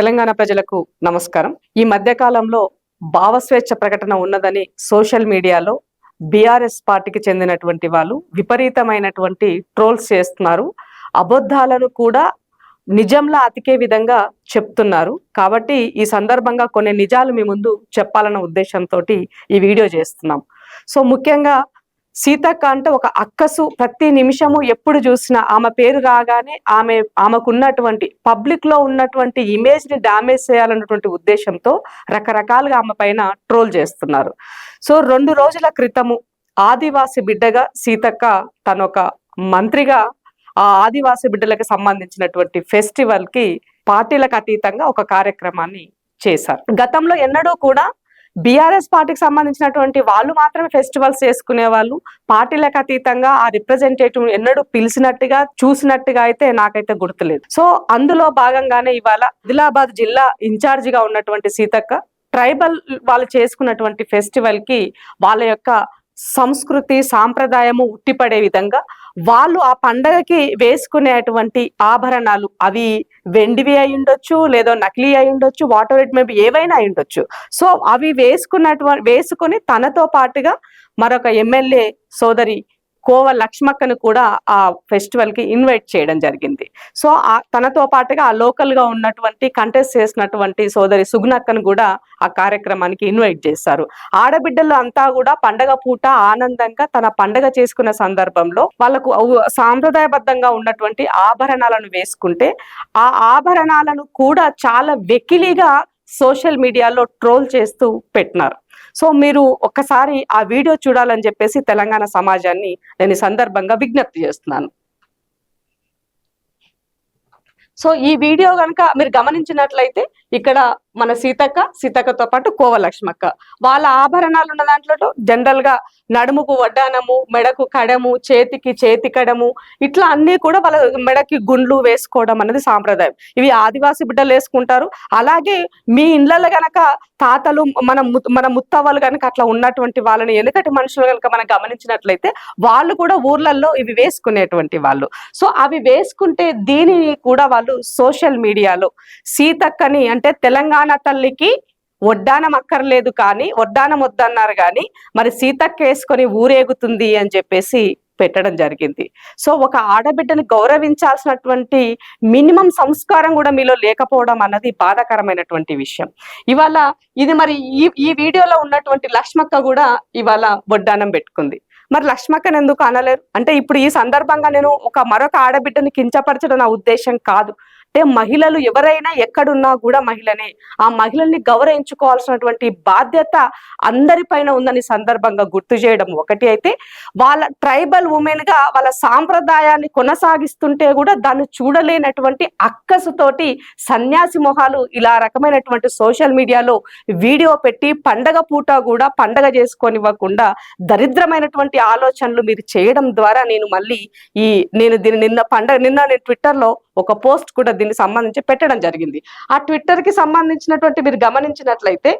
తెలంగాణ ప్రజలకు నమస్కారం. ఈ మధ్యకాలంలో భావస్వేచ్ఛ ప్రకటన ఉన్నదని సోషల్ మీడియాలో బీఆర్ఎస్ పార్టీకి చెందినటువంటి వాళ్ళు విపరీతమైనటువంటి ట్రోల్స్ చేస్తున్నారు. అబద్ధాలను కూడా నిజంలా అతికే విధంగా చెప్తున్నారు. కాబట్టి ఈ సందర్భంగా కొన్ని నిజాలు మీ ముందు చెప్పాలన్న ఉద్దేశంతో ఈ వీడియో చేస్తున్నాం. సో ముఖ్యంగా సీతక్క అంటే ఒక అక్కసు. ప్రతి నిమిషము ఎప్పుడు చూసినా ఆమె పేరు రాగానే ఆమె ఆమెకున్నటువంటి పబ్లిక్లో ఉన్నటువంటి ఇమేజ్ని డామేజ్ చేయాలన్నటువంటి ఉద్దేశంతో రకరకాలుగా ఆమె పైన ట్రోల్ చేస్తున్నారు. సో రెండు రోజుల క్రితము ఆదివాసి బిడ్డగా సీతక్క తన ఒక మంత్రిగా ఆ ఆదివాసి బిడ్డలకు సంబంధించినటువంటి ఫెస్టివల్కి పార్టీలకు అతీతంగా ఒక కార్యక్రమాన్ని చేశారు. గతంలో ఎన్నడూ కూడా బీఆర్ఎస్ పార్టీకి సంబంధించినటువంటి వాళ్ళు మాత్రమే ఫెస్టివల్స్ చేసుకునే వాళ్ళు పార్టీలకు అతీతంగా ఆ రిప్రజెంటేటివ్ ఎన్నడూ పిలిచినట్టుగా చూసినట్టుగా అయితే నాకైతే గుర్తులేదు. సో అందులో భాగంగానే ఇవాళ ఆదిలాబాద్ జిల్లా ఇన్ఛార్జిగా ఉన్నటువంటి సీతక్క ట్రైబల్ వాళ్ళు చేసుకున్నటువంటి ఫెస్టివల్కి వాళ్ళ యొక్క సంస్కృతి సాంప్రదాయము ఉట్టిపడే విధంగా వాళ్ళు ఆ పండగకి వేసుకునేటువంటి ఆభరణాలు అవి వెండివి అయి ఉండొచ్చు లేదో నకిలీ అయి ఉండొచ్చు వాటర్ ఇట్ మేబీ ఏవైనా అయి ఉండొచ్చు. సో అవి వేసుకున్నటువంటి వేసుకుని తనతో పాటుగా మరొక ఎమ్మెల్యే సోదరి కోవ లక్ష్మక్కను కూడా ఆ ఫెస్టివల్కి ఇన్వైట్ చేయడం జరిగింది. సో ఆ తనతో పాటుగా ఆ లోకల్గా ఉన్నటువంటి కంటెస్ట్ చేసినటువంటి సోదరి సుగుణక్కను కూడా ఆ కార్యక్రమానికి ఇన్వైట్ చేశారు. ఆడబిడ్డలు అంతా కూడా పండగ పూట ఆనందంగా తన పండగ చేసుకున్న సందర్భంలో వాళ్ళకు సాంప్రదాయబద్ధంగా ఉన్నటువంటి ఆభరణాలను వేసుకుంటే ఆ ఆభరణాలను కూడా చాలా వెకిలిగా సోషల్ మీడియాలో ట్రోల్ చేస్తూ పెట్టినారు. సో మీరు ఒక్కసారి ఆ వీడియో చూడాలని చెప్పేసి తెలంగాణ సమాజాన్ని నేను ఈ సందర్భంగా విజ్ఞప్తి చేస్తున్నాను. సో ఈ వీడియో కనుక మీరు గమనించినట్లయితే ఇక్కడ మన సీతక్క సీతక్కతో పాటు కోవలక్ష్మక్క. వాళ్ళ ఆభరణాలు ఉన్న దాంట్లో జనరల్గా నడుముకు వడ్డానము మెడకు కడము చేతికి చేతి కడము ఇట్లా అన్ని కూడా వాళ్ళ మెడకి గుండ్లు వేసుకోవడం అనేది సాంప్రదాయం. ఇవి ఆదివాసి బిడ్డలు వేసుకుంటారు. అలాగే మీ ఇండ్లలో గనక తాతలు మన ము- మన ముత్తవ్వలు గనక అట్లా ఉన్నటువంటి వాళ్ళని ఎందుకంటే మనుషులు కనుక మనం గమనించినట్లయితే వాళ్ళు కూడా ఊర్లలో ఇవి వేసుకునేటువంటి వాళ్ళు. సో అవి వేసుకుంటే దీనిని కూడా వాళ్ళు సోషల్ మీడియాలో. సీతక్కని అంటే తెలంగాణ తల్లికి వడ్డానం అక్కర్లేదు కానీ వడ్డానం వద్దన్నారు కానీ మరి సీతక్క వేసుకొని ఊరేగుతుంది అని చెప్పేసి పెట్టడం జరిగింది. సో ఒక ఆడబిడ్డని గౌరవించాల్సినటువంటి మినిమం సంస్కారం కూడా మీలో లేకపోవడం అన్నది బాధాకరమైనటువంటి విషయం. ఇవాళ ఇది మరి ఈ ఈ వీడియోలో ఉన్నటువంటి లక్ష్మక్క కూడా ఇవాళ వడ్డానం పెట్టుకుంది. మరి లక్ష్మక్కని ఎందుకు అనలేరు? అంటే ఇప్పుడు ఈ సందర్భంగా నేను ఒక మరొక ఆడబిడ్డని కించపరచడం నా ఉద్దేశం కాదు. అంటే మహిళలు ఎవరైనా ఎక్కడున్నా కూడా మహిళనే. ఆ మహిళల్ని గౌరవించుకోవాల్సినటువంటి బాధ్యత అందరిపైన ఉందని సందర్భంగా గుర్తు చేయడం ఒకటి అయితే వాళ్ళ ట్రైబల్ ఉమెన్గా వాళ్ళ సాంప్రదాయాన్ని కొనసాగిస్తుంటే కూడా దాన్ని చూడలేనటువంటి అక్కసుతోటి సన్యాసి మొహాలు ఇలా రకమైనటువంటి సోషల్ మీడియాలో వీడియో పెట్టి పండగ పూట కూడా పండగ చేసుకొనివ్వకుండా దరిద్రమైనటువంటి ఆలోచనలు మీరు చేయడం ద్వారా నేను మళ్ళీ ఈ నేను దీన్ని నిన్న పండగ నిన్న నేను ట్విట్టర్లో ఒక పోస్ట్ కూడా దీనికి సంబంధించి పెట్టడం జరిగింది. ఆ ట్విట్టర్కి సంబంధించినటువంటి మీరు గమనించినట్లయితే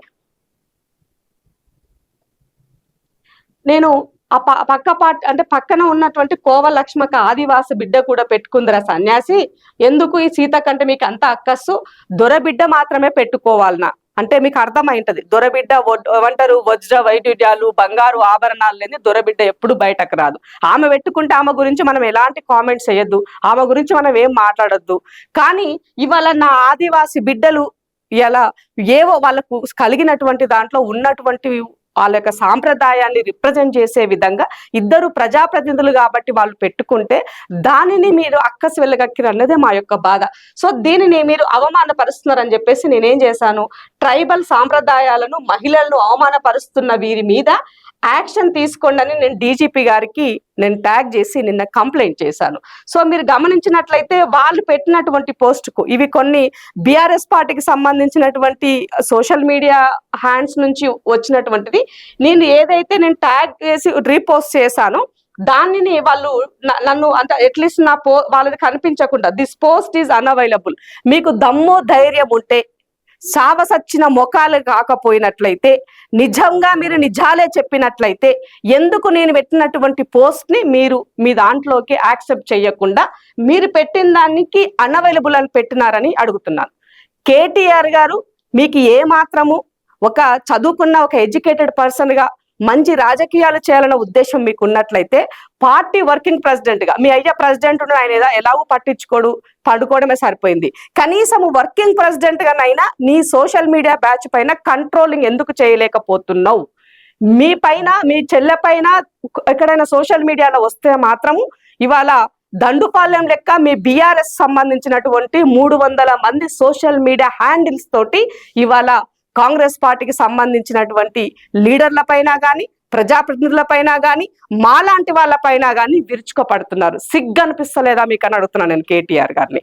నేను ఆ పక్క పార్ట్ అంటే పక్కన ఉన్నటువంటి కోవ లక్ష్మక ఆదివాసి బిడ్డ కూడా పెట్టుకుందిరా సన్యాసి. ఎందుకు ఈ సీత కంటే మీకు అంత అక్కస్సు దొరబిడ్డ మాత్రమే పెట్టుకోవాలనా? అంటే మీకు అర్థమైంటది. దొరబిడ్డ ఏమంటారు? వజ్ర వైడ్యుడ్యాలు బంగారు ఆభరణాలు లేని దొరబిడ్డ ఎప్పుడు బయటకు రాదు. ఆమె పెట్టుకుంటే ఆమె గురించి మనం ఎలాంటి కామెంట్స్ చేయొద్దు ఆమె గురించి మనం ఏం మాట్లాడొద్దు. కానీ ఇవాళ నా ఆదివాసి బిడ్డలు ఇలా ఏవో వాళ్ళకు కలిగినటువంటి దాంట్లో ఉన్నటువంటి వాళ్ళ యొక్క సాంప్రదాయాన్ని రిప్రజెంట్ చేసే విధంగా ఇద్దరు ప్రజాప్రతినిధులు కాబట్టి వాళ్ళు పెట్టుకుంటే దానిని మీరు అక్కసి వెళ్ళగక్కిరు అన్నదే మా యొక్క బాధ. సో దీనిని మీరు అవమానపరుస్తున్నారని చెప్పేసి నేనేం చేశాను? ట్రైబల్ సాంప్రదాయాలను మహిళలను అవమానపరుస్తున్న వీరి మీద యాక్షన్ తీసుకోండి అని నేను డీజీపీ గారికి నేను ట్యాగ్ చేసి నిన్న కంప్లైంట్ చేశాను. సో మీరు గమనించినట్లయితే వాళ్ళు పెట్టినటువంటి పోస్టుకు ఇవి కొన్ని బీఆర్ఎస్ పార్టీకి సంబంధించినటువంటి సోషల్ మీడియా హ్యాండ్స్ నుంచి వచ్చినటువంటిది నేను ఏదైతే నేను ట్యాగ్ చేసి రీపోస్ట్ చేశానో దానిని వాళ్ళు నన్ను అంటే అట్లీస్ట్ నా పో వాళ్ళది కనిపించకుండా దిస్ పోస్ట్ ఈజ్ అన్అవైలబుల్. మీకు దమ్ము ధైర్యం ఉంటే సావసచ్చిన మొఖాలు కాకపోయినట్లయితే నిజంగా మీరు నిజాలే చెప్పినట్లయితే ఎందుకు నేను పెట్టినటువంటి పోస్ట్ని మీరు మీ దాంట్లోకి యాక్సెప్ట్ చేయకుండా మీరు పెట్టిన దానికి అన్అవైలబుల్ అని పెట్టినారని అడుగుతున్నాను. కేటీఆర్ గారు మీకు ఏ మాత్రము ఒక చదువుకున్న ఒక ఎడ్యుకేటెడ్ పర్సన్గా మంచి రాజకీయాలు చేయాలన్న ఉద్దేశం మీకు ఉన్నట్లయితే పార్టీ వర్కింగ్ ప్రెసిడెంట్గా మీ అయ్యా ప్రెసిడెంట్ ఆయన ఎలాగో పట్టించుకోడు పడుకోవడమే సరిపోయింది. కనీసం వర్కింగ్ ప్రెసిడెంట్ గానైనా నీ సోషల్ మీడియా బ్యాచ్ పైన కంట్రోలింగ్ ఎందుకు చేయలేకపోతున్నావు? మీ పైన మీ చెల్లె పైన ఎక్కడైనా సోషల్ మీడియాలో వస్తే మాత్రం ఇవాళ దండుపాలెం లెక్క మీ బీఆర్ఎస్ సంబంధించినటువంటి మూడు వందల మంది సోషల్ మీడియా హ్యాండిల్స్ తోటి ఇవాళ కాంగ్రెస్ పార్టీకి సంబంధించినటువంటి లీడర్ల పైన కానీ ప్రజాప్రతినిధుల పైన కానీ మాలాంటి వాళ్ళ పైన కానీ విరుచుకోపడుతున్నారు. సిగ్గు అనిపిస్తలేదా మీకు అని అడుగుతున్నాను నేను కేటీఆర్ గారిని.